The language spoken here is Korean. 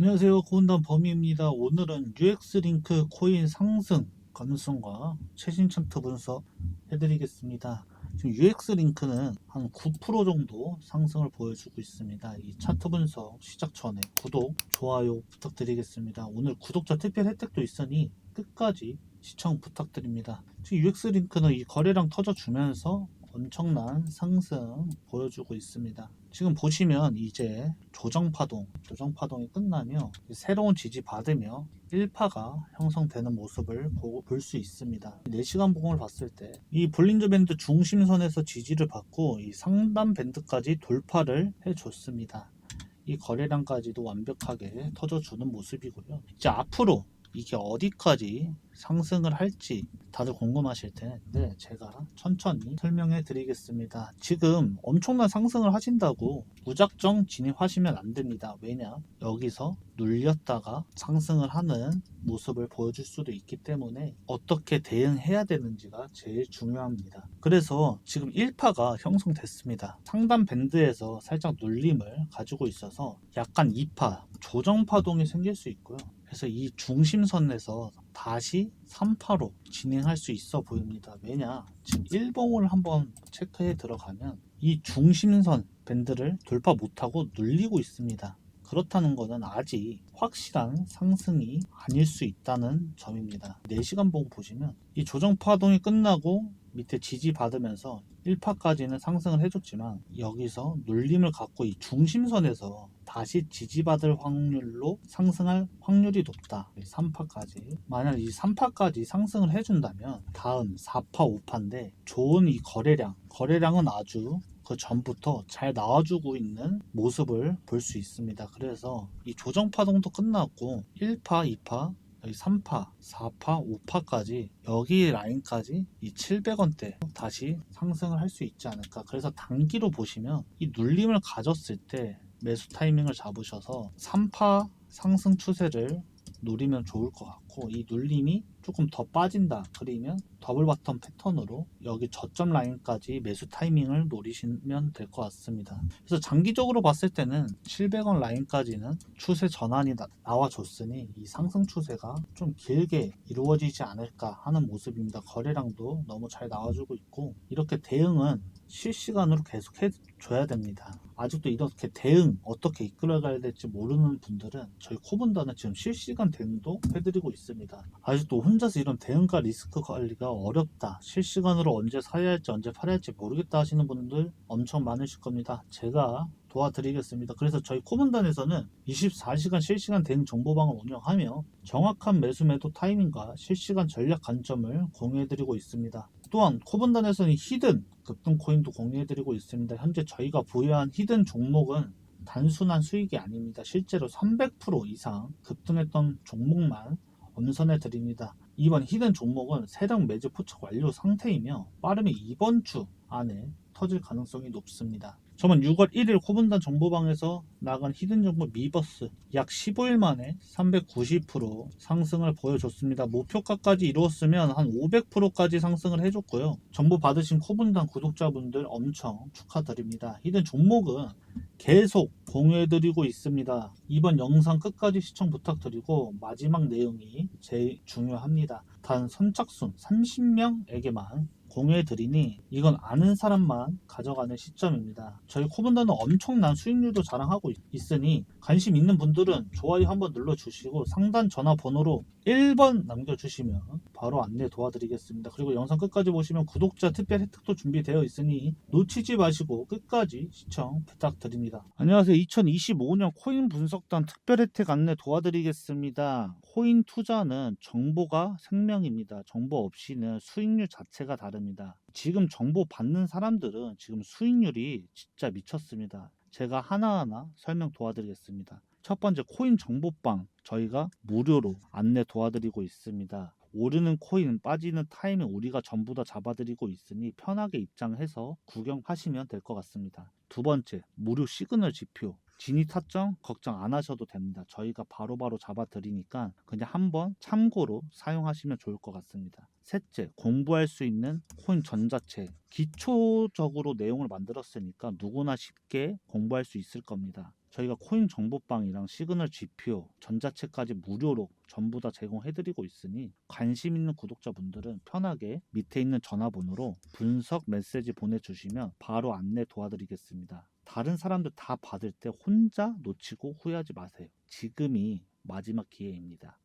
안녕하세요. 고운담 범위입니다. 오늘은 UX링크 코인 상승 가능성과 최신 차트 분석 해드리겠습니다. 지금 UX링크는 한 9% 정도 상승을 보여주고 있습니다. 이 차트 분석 시작 전에 구독, 좋아요 부탁드리겠습니다. 오늘 구독자 특별 혜택도 있으니 끝까지 시청 부탁드립니다. 지금 UX링크는 이 거래량 터져주면서 엄청난 상승 보여주고 있습니다. 지금 보시면 이제 조정파동, 조정파동이 끝나며 새로운 지지 받으며 1파가 형성되는 모습을 볼 수 있습니다. 4시간 봉을 봤을 때 이 볼린저 밴드 중심선에서 지지를 받고 이 상단 밴드까지 돌파를 해줬습니다. 이 거래량까지도 완벽하게 터져주는 모습이고요. 이제 앞으로 이게 어디까지 상승을 할지 다들 궁금하실 텐데 제가 천천히 설명해 드리겠습니다. 지금 엄청난 상승을 하신다고 무작정 진입하시면 안 됩니다. 왜냐? 여기서 눌렸다가 상승을 하는 모습을 보여줄 수도 있기 때문에 어떻게 대응해야 되는지가 제일 중요합니다. 그래서 지금 1파가 형성됐습니다. 상단 밴드에서 살짝 눌림을 가지고 있어서 약간 2파 조정 파동이 생길 수 있고요. 그래서 이 중심선에서 다시 3파로 진행할 수 있어 보입니다. 왜냐? 지금 1봉을 한번 체크해 들어가면 이 중심선 밴드를 돌파 못하고 눌리고 있습니다. 그렇다는 것은 아직 확실한 상승이 아닐 수 있다는 점입니다. 4시간 봉 보시면 이 조정 파동이 끝나고 밑에 지지 받으면서 1파까지는 상승을 해줬지만 여기서 눌림을 갖고 이 중심선에서 다시 지지받을 확률로 상승할 확률이 높다. 3파까지. 만약 이 3파까지 상승을 해준다면 다음 4파, 5파인데 좋은 이 거래량, 거래량은 아주 그 전부터 잘 나와주고 있는 모습을 볼 수 있습니다. 그래서 이 조정 파동도 끝났고 1파, 2파, 여기 3파, 4파, 5파까지 여기 라인까지 이 700원대 다시 상승을 할 수 있지 않을까. 그래서 단기로 보시면 이 눌림을 가졌을 때 매수 타이밍을 잡으셔서 3파 상승 추세를 노리면 좋을 것 같고 이 눌림이 조금 더 빠진다 그러면 더블 바텀 패턴으로 여기 저점 라인까지 매수 타이밍을 노리시면 될 것 같습니다. 그래서 장기적으로 봤을 때는 700원 라인까지는 추세 전환이 나, 나와줬으니 이 상승 추세가 좀 길게 이루어지지 않을까 하는 모습입니다. 거래량도 너무 잘 나와주고 있고 이렇게 대응은 실시간으로 계속 해줘야 됩니다 아직도 이렇게 대응 어떻게 이끌어가야 될지 모르는 분들은 저희 코분단은 지금 실시간 대응도 해드리고 있습니다. 아직도 혼자서 이런 대응과 리스크 관리가 어렵다. 실시간으로 언제 사야 할지 언제 팔아야 할지 모르겠다 하시는 분들 엄청 많으실 겁니다. 제가 도와드리겠습니다. 그래서 저희 코분단에서는 24시간 실시간 대응 정보방을 운영하며 정확한 매수 매도 타이밍과 실시간 전략 관점을 공유해드리고 있습니다. 또한 코분단에서는 히든 급등 코인도 공유해드리고 있습니다. 현재 저희가 보유한 히든 종목은 단순한 수익이 아닙니다. 실제로 300% 이상 급등했던 종목만 엄선해 드립니다. 이번 히든 종목은 세력 매주 포착 완료 상태이며 빠르면 이번 주 안에 터질 가능성이 높습니다. 저번 6월 1일 코분단 정보방에서 나간 히든 정보 미버스 약 15일 만에 390% 상승을 보여줬습니다. 목표가까지 이루었으면 한 500%까지 상승을 해줬고요. 정보 받으신 코분단 구독자분들 엄청 축하드립니다. 히든 종목은 계속 공유해드리고 있습니다. 이번 영상 끝까지 시청 부탁드리고 마지막 내용이 제일 중요합니다. 단 선착순 30명에게만 공유해 드리니 이건 아는 사람만 가져가는 시점입니다. 저희 코분단은 엄청난 수익률도 자랑하고 있, 으니 관심 있는 분들은 좋아요 한번 눌러주시고 상단 전화번호로 1번 남겨주시면 바로 안내 도와드리겠습니다. 그리고 영상 끝까지 보시면 구독자 특별 혜택도 준비되어 있으니 놓치지 마시고 끝까지 시청 부탁드립니다. 안녕하세요. 2025년 코인 분석단 특별 혜택 안내 도와드리겠습니다. 코인 투자는 정보가 생명입니다. 정보 없이는 수익률 자체가 다릅니다. 지금 정보 받는 사람들은 지금 수익률이 진짜 미쳤습니다. 제가 하나하나 설명 도와드리겠습니다. 첫 번째 코인 정보방 저희가 무료로 안내 도와드리고 있습니다. 오르는 코인 빠지는 타이밍 우리가 전부 다 잡아드리고 있으니 편하게 입장해서 구경하시면 될 것 같습니다. 두 번째 무료 시그널 지표 진입 타점 걱정 안 하셔도 됩니다. 저희가 바로바로 잡아드리니까 그냥 한번 참고로 사용하시면 좋을 것 같습니다. 셋째, 공부할 수 있는 코인 전자책. 기초적으로 내용을 만들었으니까 누구나 쉽게 공부할 수 있을 겁니다. 저희가 코인 정보방이랑 시그널 GPO, 전자책까지 무료로 전부 다 제공해드리고 있으니 관심 있는 구독자분들은 편하게 밑에 있는 전화번호로 분석 메시지 보내주시면 바로 안내 도와드리겠습니다. 다른 사람들 다 받을 때 혼자 놓치고 후회하지 마세요. 지금이 마지막 기회입니다.